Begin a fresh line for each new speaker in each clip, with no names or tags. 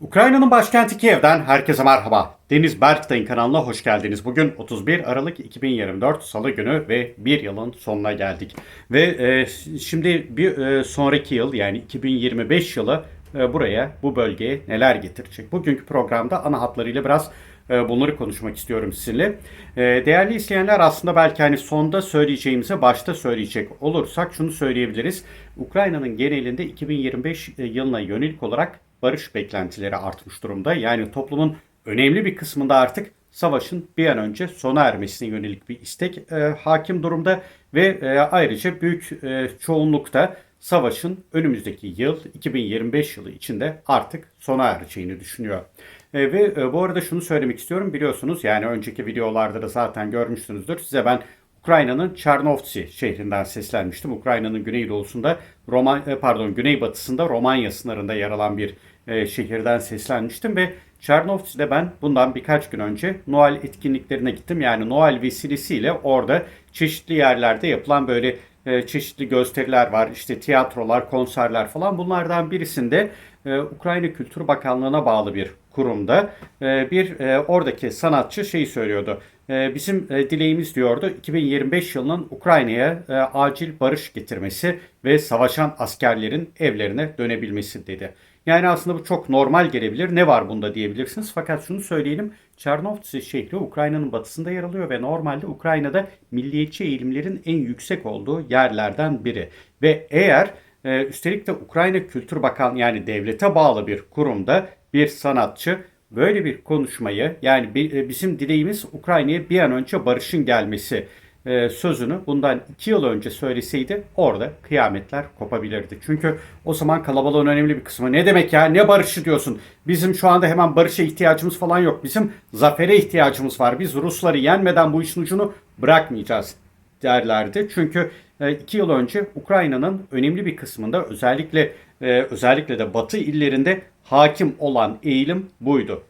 Ukrayna'nın başkenti Kiev'den herkese merhaba. Deniz Berktay'ın kanalına hoş geldiniz. Bugün 31 Aralık 2024 Salı günü ve bir yılın sonuna geldik. Ve e, şimdi bir e, sonraki yıl yani 2025 yılı e, buraya, bu bölgeye neler getirecek? Bugünkü programda ana hatlarıyla biraz e, bunları konuşmak istiyorum sizinle. E, değerli izleyenler aslında belki hani sonda söyleyeceğimize başta söyleyecek olursak şunu söyleyebiliriz. Ukrayna'nın genelinde 2025 yılına yönelik olarak barış beklentileri artmış durumda. Yani toplumun önemli bir kısmında artık savaşın bir an önce sona ermesine yönelik bir istek e, hakim durumda ve e, ayrıca büyük e, çoğunlukta savaşın önümüzdeki yıl 2025 yılı içinde artık sona ereceğini düşünüyor. E, ve e, bu arada şunu söylemek istiyorum biliyorsunuz yani önceki videolarda da zaten görmüşsünüzdür. Size ben Ukrayna'nın Çernovtsi şehrinden seslenmiştim. Ukrayna'nın güneydoğusunda Roman e, pardon güneybatısında Romanya sınırında yer alan bir e, şehirden seslenmiştim ve Çernovtsi'de ben bundan birkaç gün önce Noel etkinliklerine gittim. Yani Noel vesilesiyle orada çeşitli yerlerde yapılan böyle e, çeşitli gösteriler var. İşte tiyatrolar, konserler falan. Bunlardan birisinde e, Ukrayna Kültür Bakanlığı'na bağlı bir kurumda e, bir e, oradaki sanatçı şeyi söylüyordu. E, bizim e, dileğimiz diyordu 2025 yılının Ukrayna'ya e, acil barış getirmesi ve savaşan askerlerin evlerine dönebilmesi dedi. Yani aslında bu çok normal gelebilir. Ne var bunda diyebilirsiniz. Fakat şunu söyleyelim. Çernovtsi şehri Ukrayna'nın batısında yer alıyor ve normalde Ukrayna'da milliyetçi eğilimlerin en yüksek olduğu yerlerden biri. Ve eğer e, üstelik de Ukrayna Kültür Bakan yani devlete bağlı bir kurumda bir sanatçı böyle bir konuşmayı yani e, bizim dileğimiz Ukrayna'ya bir an önce barışın gelmesi e, sözünü bundan iki yıl önce söyleseydi orada kıyametler kopabilirdi. Çünkü o zaman kalabalığın önemli bir kısmı ne demek ya ne barışı diyorsun? Bizim şu anda hemen barışa ihtiyacımız falan yok. Bizim zafere ihtiyacımız var. Biz Rusları yenmeden bu işin ucunu bırakmayacağız derlerdi. Çünkü e, iki yıl önce Ukrayna'nın önemli bir kısmında özellikle e, özellikle de batı illerinde hakim olan eğilim buydu.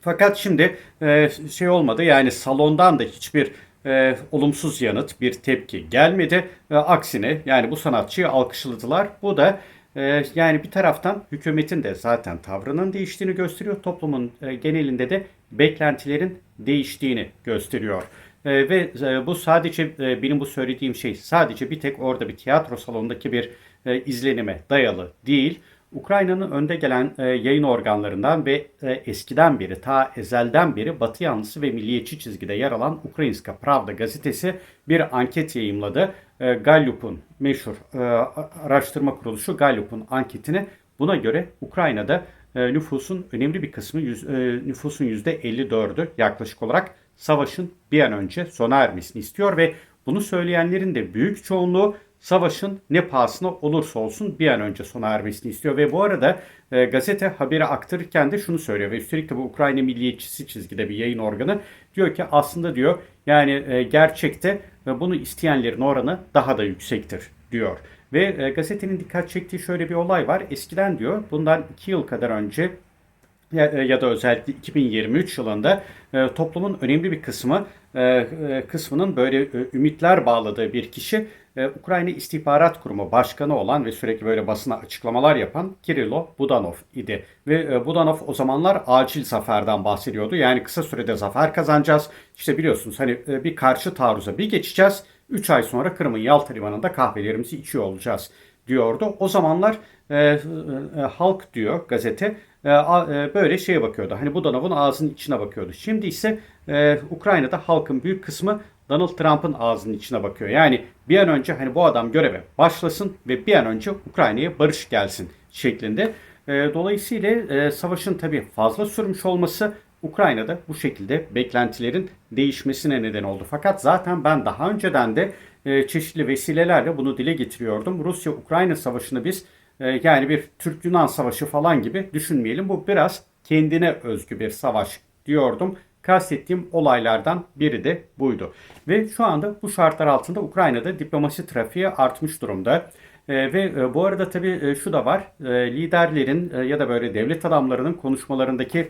Fakat şimdi şey olmadı yani salondan da hiçbir e, olumsuz yanıt, bir tepki gelmedi. E, aksine yani bu sanatçıyı alkışladılar. Bu da e, yani bir taraftan hükümetin de zaten tavrının değiştiğini gösteriyor. Toplumun e, genelinde de beklentilerin değiştiğini gösteriyor. E, ve e, bu sadece e, benim bu söylediğim şey sadece bir tek orada bir tiyatro salonundaki bir e, izlenime dayalı değil. Ukrayna'nın önde gelen e, yayın organlarından ve e, eskiden beri, ta ezelden beri Batı yanlısı ve milliyetçi çizgide yer alan Ukrayinska Pravda gazetesi bir anket yayımladı. E, Gallup'un meşhur e, araştırma kuruluşu Gallup'un anketini buna göre Ukrayna'da e, nüfusun önemli bir kısmı yüz, e, nüfusun %54'ü yaklaşık olarak savaşın bir an önce sona ermesini istiyor ve bunu söyleyenlerin de büyük çoğunluğu savaşın ne pahasına olursa olsun bir an önce sona ermesini istiyor. Ve bu arada e, gazete haberi aktarırken de şunu söylüyor ve üstelik de bu Ukrayna milliyetçisi çizgide bir yayın organı diyor ki aslında diyor yani e, gerçekte e, bunu isteyenlerin oranı daha da yüksektir diyor. Ve e, gazetenin dikkat çektiği şöyle bir olay var. Eskiden diyor bundan iki yıl kadar önce ya, e, ya da özellikle 2023 yılında e, toplumun önemli bir kısmı e, e, kısmının böyle e, ümitler bağladığı bir kişi e, Ukrayna İstihbarat Kurumu Başkanı olan ve sürekli böyle basına açıklamalar yapan Kirilo Budanov idi. Ve e, Budanov o zamanlar acil zaferden bahsediyordu. Yani kısa sürede zafer kazanacağız. İşte biliyorsunuz hani e, bir karşı taarruza bir geçeceğiz. 3 ay sonra Kırım'ın Yalta Limanı'nda kahvelerimizi içiyor olacağız diyordu. O zamanlar e, e, halk diyor gazete e, e, böyle şeye bakıyordu. Hani Budanov'un ağzının içine bakıyordu. Şimdi ise e, Ukrayna'da halkın büyük kısmı Donald Trump'ın ağzının içine bakıyor. Yani bir an önce hani bu adam göreve başlasın ve bir an önce Ukrayna'ya barış gelsin şeklinde. E, dolayısıyla e, savaşın tabii fazla sürmüş olması Ukrayna'da bu şekilde beklentilerin değişmesine neden oldu. Fakat zaten ben daha önceden de e, çeşitli vesilelerle bunu dile getiriyordum. Rusya-Ukrayna savaşını biz e, yani bir Türk-Yunan savaşı falan gibi düşünmeyelim. Bu biraz kendine özgü bir savaş diyordum. Kastettiğim olaylardan biri de buydu. Ve şu anda bu şartlar altında Ukrayna'da diplomasi trafiği artmış durumda. E, ve e, bu arada tabii e, şu da var. E, liderlerin e, ya da böyle devlet adamlarının konuşmalarındaki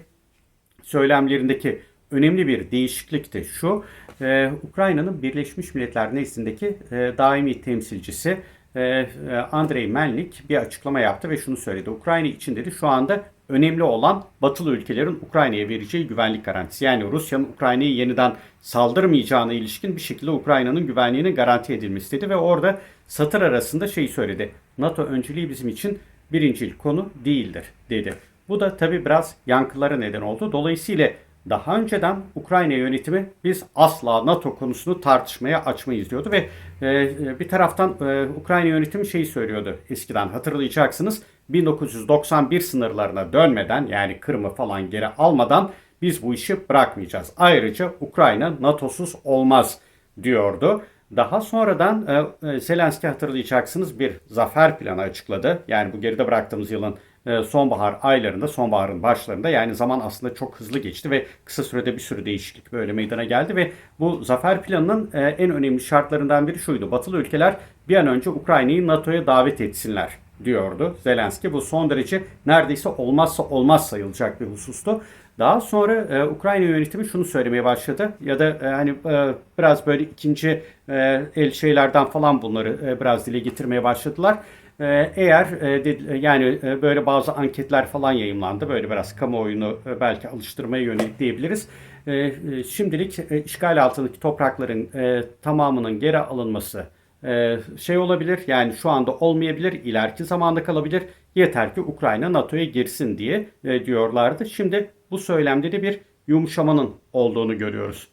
söylemlerindeki önemli bir değişiklik de şu. E, Ukrayna'nın Birleşmiş Milletler nezdindeki e, daimi temsilcisi e, e, Andrei Melnik bir açıklama yaptı ve şunu söyledi. Ukrayna için dedi şu anda önemli olan batılı ülkelerin Ukrayna'ya vereceği güvenlik garantisi. Yani Rusya'nın Ukrayna'yı yeniden saldırmayacağına ilişkin bir şekilde Ukrayna'nın güvenliğinin garanti edilmesi dedi ve orada satır arasında şey söyledi. NATO önceliği bizim için birincil konu değildir dedi. Bu da tabii biraz yankılara neden oldu. Dolayısıyla daha önceden Ukrayna yönetimi biz asla NATO konusunu tartışmaya açmayız diyordu ve e, bir taraftan e, Ukrayna yönetimi şeyi söylüyordu eskiden hatırlayacaksınız 1991 sınırlarına dönmeden yani Kırım'ı falan geri almadan biz bu işi bırakmayacağız. Ayrıca Ukrayna NATO'suz olmaz diyordu. Daha sonradan e, e, Zelenski hatırlayacaksınız bir zafer planı açıkladı. Yani bu geride bıraktığımız yılın e, sonbahar aylarında, sonbaharın başlarında yani zaman aslında çok hızlı geçti ve kısa sürede bir sürü değişiklik böyle meydana geldi ve bu zafer planının e, en önemli şartlarından biri şuydu. Batılı ülkeler bir an önce Ukrayna'yı NATO'ya davet etsinler diyordu Zelenski. Bu son derece neredeyse olmazsa olmaz sayılacak bir husustu. Daha sonra e, Ukrayna yönetimi şunu söylemeye başladı ya da e, hani e, biraz böyle ikinci e, el şeylerden falan bunları e, biraz dile getirmeye başladılar. E, eğer e, de, yani e, böyle bazı anketler falan yayınlandı. Böyle biraz kamuoyunu e, belki alıştırmaya yönelik diyebiliriz. E, e, şimdilik e, işgal altındaki toprakların e, tamamının geri alınması e, şey olabilir. Yani şu anda olmayabilir, ileriki zamanda kalabilir. Yeter ki Ukrayna NATO'ya girsin diye e, diyorlardı. Şimdi bu söylemde de bir yumuşamanın olduğunu görüyoruz.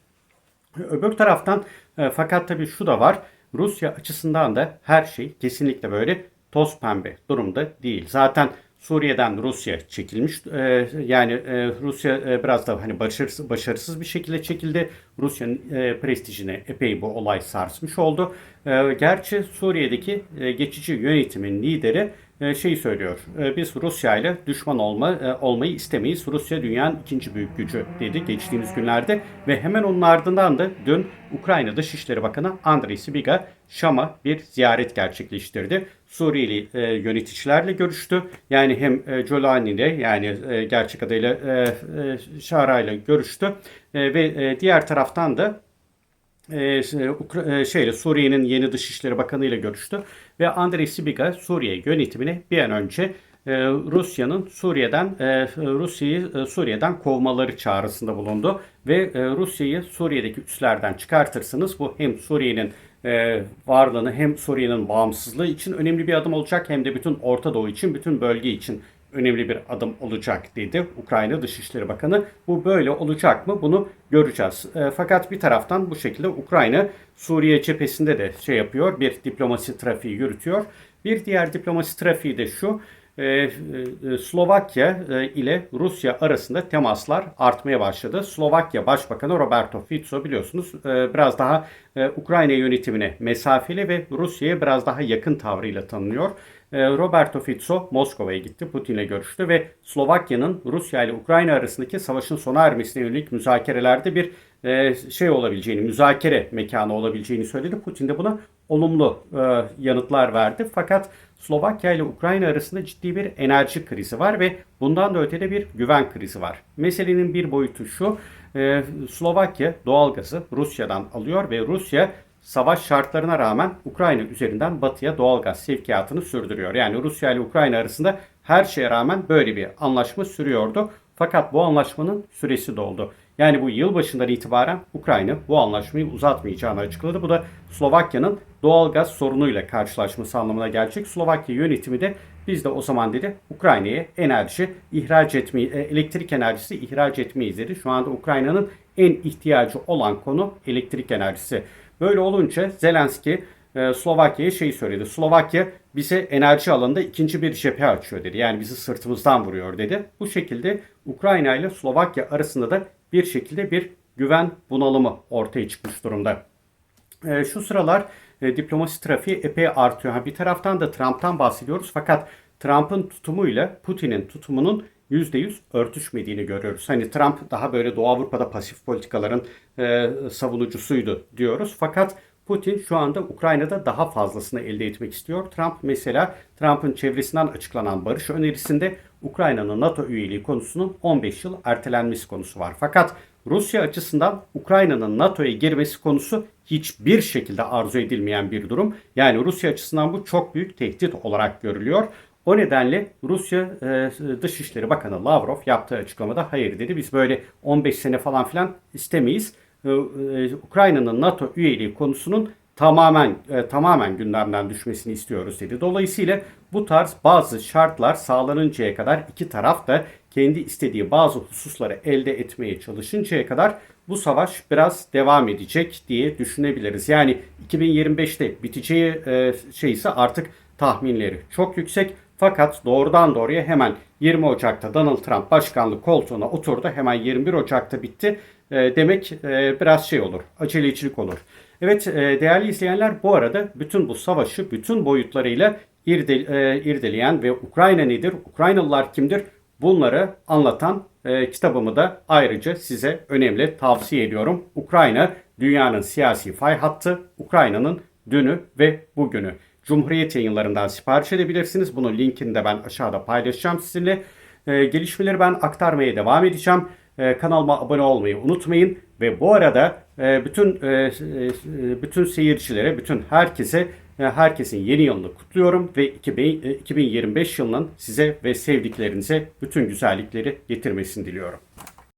Öbür taraftan e, fakat tabii şu da var. Rusya açısından da her şey kesinlikle böyle toz pembe durumda değil. Zaten Suriye'den Rusya çekilmiş. E, yani e, Rusya e, biraz da hani başarısız, başarısız bir şekilde çekildi. Rusya'nın e, prestijine epey bu olay sarsmış oldu. Gerçi Suriye'deki geçici yönetimin lideri e, şeyi söylüyor. Biz Rusya ile düşman olma olmayı istemeyiz. Rusya dünyanın ikinci büyük gücü dedi geçtiğimiz günlerde ve hemen onun ardından da dün Ukrayna Dışişleri Bakanı Andrei Sibiga Şam'a bir ziyaret gerçekleştirdi. Suriyeli e, yöneticilerle görüştü. Yani hem e, Jolani ile yani e, gerçek adıyla e, e, Şara ile görüştü. E, ve e, diğer taraftan da e, şeyle Suriye'nin yeni Dışişleri Bakanı ile görüştü ve Andrei Sibiga Suriye yönetimine bir an önce Rusya'nın Suriye'den Rusya'yı Suriye'den kovmaları çağrısında bulundu ve Rusya'yı Suriye'deki üslerden çıkartırsınız bu hem Suriye'nin varlığını hem Suriye'nin bağımsızlığı için önemli bir adım olacak hem de bütün Orta Doğu için bütün bölge için önemli bir adım olacak dedi Ukrayna Dışişleri Bakanı. Bu böyle olacak mı? Bunu göreceğiz. E, fakat bir taraftan bu şekilde Ukrayna Suriye cephesinde de şey yapıyor. Bir diplomasi trafiği yürütüyor. Bir diğer diplomasi trafiği de şu. E, e, Slovakya e, ile Rusya arasında temaslar artmaya başladı. Slovakya Başbakanı Roberto Fico biliyorsunuz biraz daha Ukrayna yönetimine mesafeli ve Rusya'ya biraz daha yakın tavrıyla tanınıyor. Ee, Roberto Fico Moskova'ya gitti, Putin'le görüştü ve Slovakya'nın Rusya ile Ukrayna arasındaki savaşın sona ermesine yönelik müzakerelerde bir şey olabileceğini, müzakere mekanı olabileceğini söyledi. Putin de buna olumlu yanıtlar verdi. Fakat Slovakya ile Ukrayna arasında ciddi bir enerji krizi var ve bundan da ötede bir güven krizi var. Meselenin bir boyutu şu, e, Slovakya doğalgazı Rusya'dan alıyor ve Rusya savaş şartlarına rağmen Ukrayna üzerinden batıya doğalgaz sevkiyatını sürdürüyor. Yani Rusya ile Ukrayna arasında her şeye rağmen böyle bir anlaşma sürüyordu. Fakat bu anlaşmanın süresi doldu. Yani bu yıl başından itibaren Ukrayna bu anlaşmayı uzatmayacağını açıkladı. Bu da Slovakya'nın doğalgaz sorunuyla karşılaşması anlamına gelecek. Slovakya yönetimi de biz de o zaman dedi Ukrayna'ya enerji ihraç etmeyi, e, elektrik enerjisi ihraç etmeyiz dedi. Şu anda Ukrayna'nın en ihtiyacı olan konu elektrik enerjisi. Böyle olunca Zelenski e, Slovakya'ya şey söyledi. Slovakya bize enerji alanında ikinci bir cephe açıyor dedi. Yani bizi sırtımızdan vuruyor dedi. Bu şekilde Ukrayna ile Slovakya arasında da bir şekilde bir güven bunalımı ortaya çıkmış durumda. E, şu sıralar e, diplomasi trafiği epey artıyor. Bir taraftan da Trump'tan bahsediyoruz fakat Trump'ın tutumuyla Putin'in tutumunun %100 örtüşmediğini görüyoruz. Hani Trump daha böyle Doğu Avrupa'da pasif politikaların e, savunucusuydu diyoruz. Fakat Putin şu anda Ukrayna'da daha fazlasını elde etmek istiyor. Trump mesela Trump'ın çevresinden açıklanan barış önerisinde Ukrayna'nın NATO üyeliği konusunun 15 yıl ertelenmesi konusu var. Fakat Rusya açısından Ukrayna'nın NATO'ya girmesi konusu hiçbir şekilde arzu edilmeyen bir durum. Yani Rusya açısından bu çok büyük tehdit olarak görülüyor. O nedenle Rusya e, Dışişleri Bakanı Lavrov yaptığı açıklamada hayır dedi. Biz böyle 15 sene falan filan istemeyiz. E, Ukrayna'nın NATO üyeliği konusunun tamamen e, tamamen gündemden düşmesini istiyoruz dedi. Dolayısıyla bu tarz bazı şartlar sağlanıncaya kadar iki taraf da kendi istediği bazı hususları elde etmeye çalışıncaya kadar bu savaş biraz devam edecek diye düşünebiliriz. Yani 2025'te biteceği e, şey ise artık tahminleri çok yüksek. Fakat doğrudan doğruya hemen 20 Ocak'ta Donald Trump başkanlık koltuğuna oturdu. Hemen 21 Ocak'ta bitti. E, demek e, biraz şey olur, acelecilik olur. Evet e, değerli izleyenler bu arada bütün bu savaşı bütün boyutlarıyla irde, e, irdeleyen ve Ukrayna nedir, Ukraynalılar kimdir bunları anlatan e, kitabımı da ayrıca size önemli tavsiye ediyorum. Ukrayna dünyanın siyasi fay hattı, Ukrayna'nın dünü ve bugünü. Cumhuriyet yayınlarından sipariş edebilirsiniz. Bunun linkini de ben aşağıda paylaşacağım sizinle. E, gelişmeleri ben aktarmaya devam edeceğim. E, kanalıma abone olmayı unutmayın ve bu arada e, bütün e, e, bütün seyircilere, bütün herkese herkesin yeni yılını kutluyorum ve 2000, e, 2025 yılının size ve sevdiklerinize bütün güzellikleri getirmesini diliyorum.